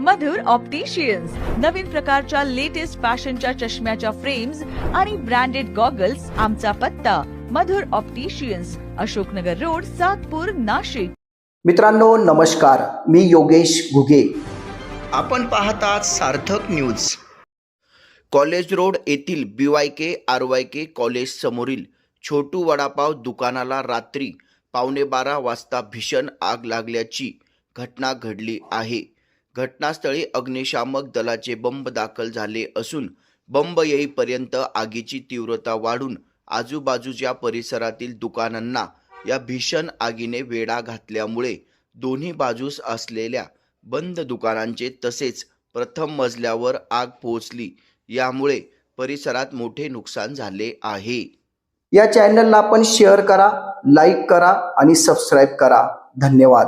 मधुर opticians नवीन प्रकारच्या latest फॅशनच्या चष्म्याच्या फ्रेम्स आणि ब्रँडेड गॉगल्स आमचा पत्ता. Madhur opticians Ashoknagar road Satpur Nashik. मित्रांनो नमस्कार. मी योगेश घुगे. आपण पाहतात सार्थक न्यूज कॉलेज रोड येथील B Y K R Y K college समोरील छोटू वडापाव दुकानाला रात्री पावणे बारा वाजता भीषण आग लागल्याची घटना घडली आहे. घटनास्थळी अग्निशामक दलाचे बंब दाखल झाले असून बंब येईपर्यंत आगीची तीव्रता वाढून आजूबाजूच्या परिसरातील दुकानांना या भीषण आगीने वेढा घातल्यामुळे दोन्ही बाजूस असलेल्या बंद दुकानांचे तसेच प्रथम मजल्यावर आग पोहोचली. यामुळे परिसरात मोठे नुकसान झाले आहे. या चॅनलला आपण शेअर करा लाईक करा आणि सबस्क्राईब करा. धन्यवाद.